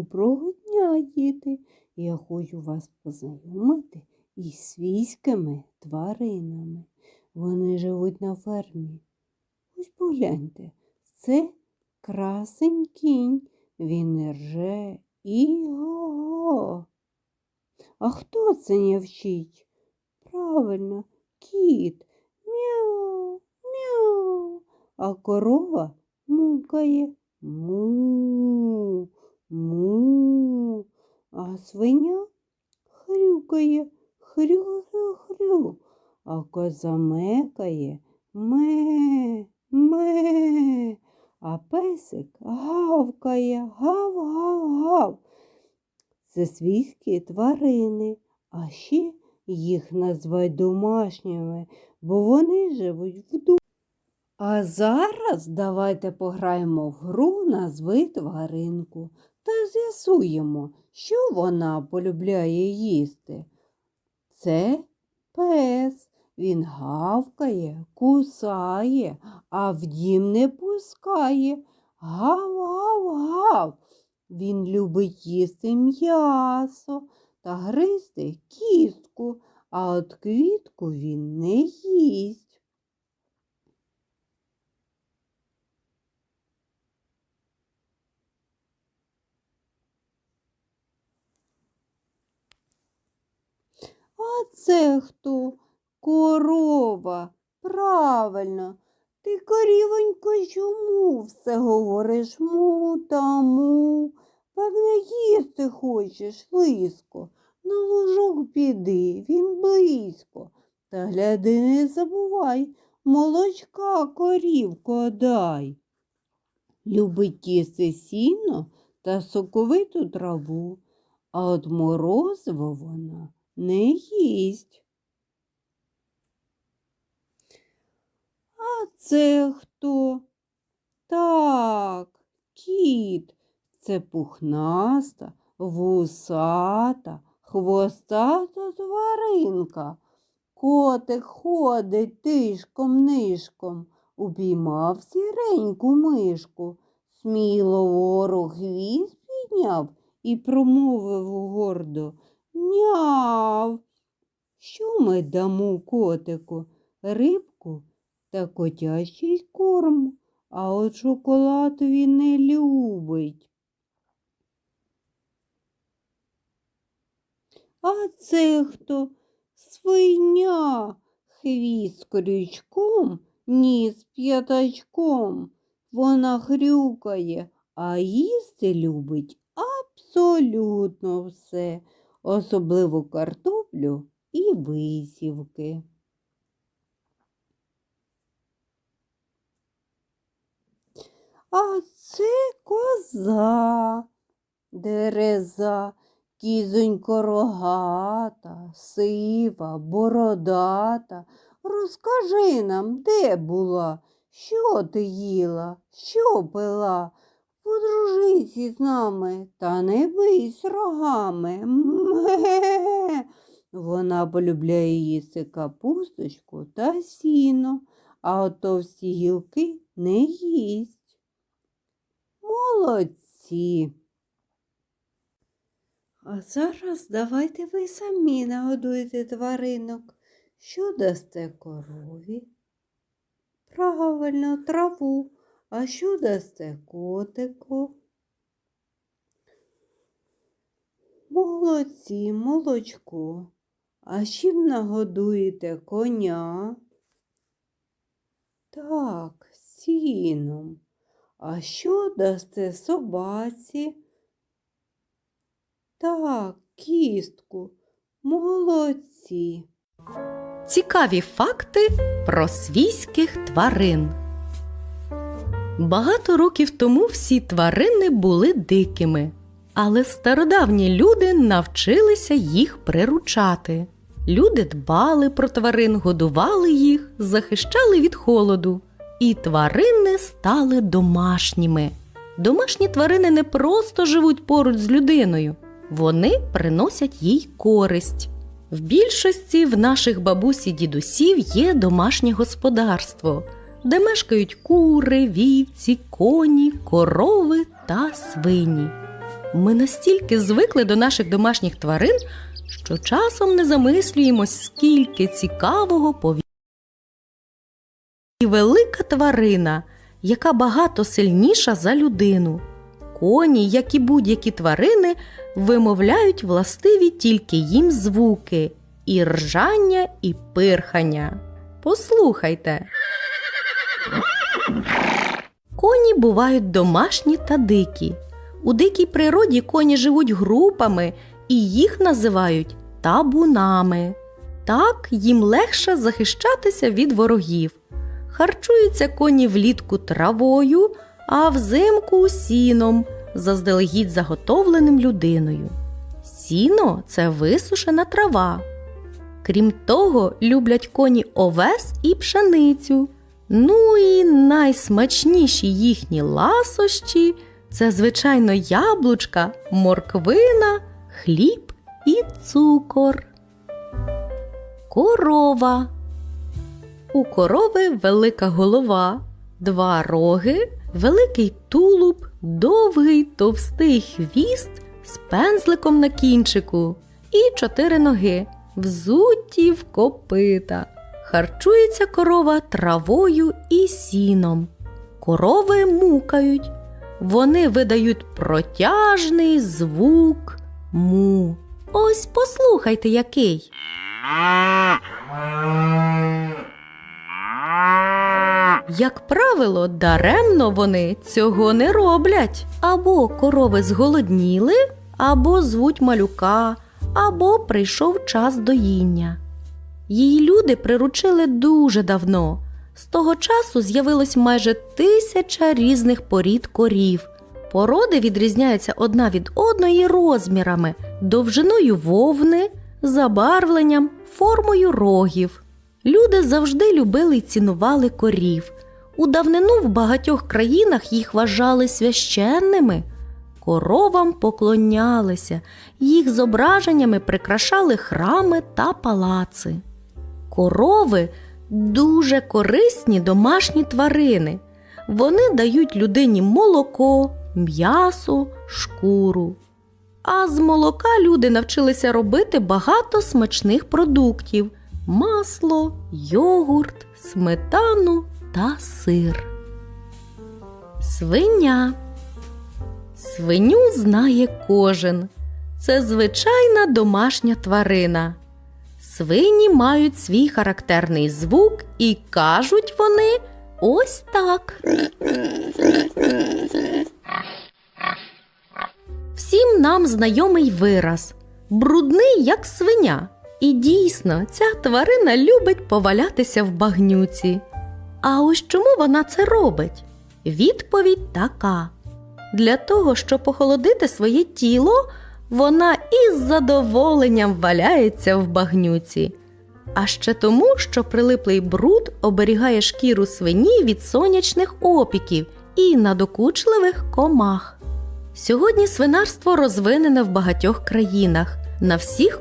Доброго дня, діти! Я хочу вас познайомити із свійськими тваринами. Вони живуть на фермі. Ось погляньте, це красень кінь. Він рже і го. А хто це не вчить? Правильно, кіт. Мяу, мяу. А корова мукає. Му. Му, а свиня хрюкає, хрю-хрю-хрю, а коза мекає ме, ме, а песик гавкає, гав-гав-гав. Це свійські тварини, а ще їх називають домашніми, бо вони живуть в а зараз давайте пограємо в гру назви тваринку та з'ясуємо, що вона полюбляє їсти. Це пес. Він гавкає, кусає, а в дім не пускає. Гав-гав-гав. Він любить їсти м'ясо та гризти кістку, а от квітку він не їсть. А це хто? Корова. Правильно. Ти, корівонько, чому все говориш му та му? Певне, їсти хочеш, лиско. На лужок піди, він близько. Та гляди, не забувай, молочка корівко дай. Любить їсти сіно та соковиту траву, а от морозиво вона не їсть. А це хто? Так, кіт. Це пухнаста, вусата, хвостата тваринка. Котик ходить тишком нишком, упіймав сіреньку мишку, сміло ворог хвіст підняв і промовив гордо Няв. Що ми дамо котику? Рибку та котячий корм, а от шоколад він не любить. А це хто? Свиня, хвіст крючком, ніс п'ятачком. Вона хрюкає, а їсти любить абсолютно все особливо картоплю і висівки. А це коза, дереза, кізонько рогата, сива, бородата. Розкажи нам, де була, що ти їла, що пила? Подружися з нами та не бийсь рогами. Ме. Вона полюбляє їсти капусточку та сіно, а от товсті гілки не їсть. Молодці. А зараз давайте ви самі нагодуєте тваринок. Що дасте корові? Правильно, траву. А що дасте котику? Молодці, молочко. А чим нагодуєте коня? Так, сіном. А що дасте собаці? Так, кістку. Молодці. Цікаві факти про свійських тварин. Багато років тому всі тварини були дикими, але стародавні люди навчилися їх приручати. Люди дбали про тварин, годували їх, захищали від холоду, і тварини стали домашніми. Домашні тварини не просто живуть поруч з людиною, вони приносять їй користь. В більшості в наших бабусь і дідусів є домашнє господарство, де мешкають кури, вівці, коні, корови та свині. Ми настільки звикли до наших домашніх тварин, що часом не замислюємось, скільки цікавого пові. І велика тварина, яка багато сильніша за людину. Коні, як і будь-які тварини, вимовляють властиві тільки їм звуки і ржання, і пирхання. Послухайте. Коні бувають домашні та дикі. У дикій природі коні живуть групами і їх називають табунами. Так їм легше захищатися від ворогів. Харчуються коні влітку травою, а взимку сіном, заздалегідь заготовленим людиною. Сіно це висушена трава. Крім того, люблять коні овес і пшеницю. Ну і найсмачніші їхні ласощі це, звичайно, яблучка, морквина, хліб і цукор. Корова. У корови велика голова, два роги, великий тулуб, довгий товстий хвіст з пензликом на кінчику і чотири ноги, взуті в копита. Харчується корова травою і сіном. Корови мукають. Вони видають протяжний звук му. Ось послухайте який. Як правило, даремно вони цього не роблять. Або корови зголодніли, або звуть малюка, або прийшов час доїння. Її люди приручили дуже давно. З того часу з'явилось майже тисяча різних порід корів. Породи відрізняються одна від одної розмірами, довжиною вовни, забарвленням, формою рогів. Люди завжди любили й цінували корів. У давнину в багатьох країнах їх вважали священними. Коровам поклонялися, їх зображеннями прикрашали храми та палаци. Корови дуже корисні домашні тварини. Вони дають людині молоко, м'ясо, шкуру. А з молока люди навчилися робити багато смачних продуктів: масло, йогурт, сметану та сир. Свиня. Свиню знає кожен. Це звичайна домашня тварина. Свині мають свій характерний звук і кажуть вони ось так. Всім нам знайомий вираз брудний, як свиня. І дійсно, ця тварина любить повалятися в багнюці. А ось чому вона це робить? Відповідь така: для того, щоб охолодити своє тіло, вона із задоволенням валяється в багнюці. А ще тому, що прилиплий бруд оберігає шкіру свині від сонячних опіків і надокучливих комах. Сьогодні свинарство розвинене в багатьох країнах на всіх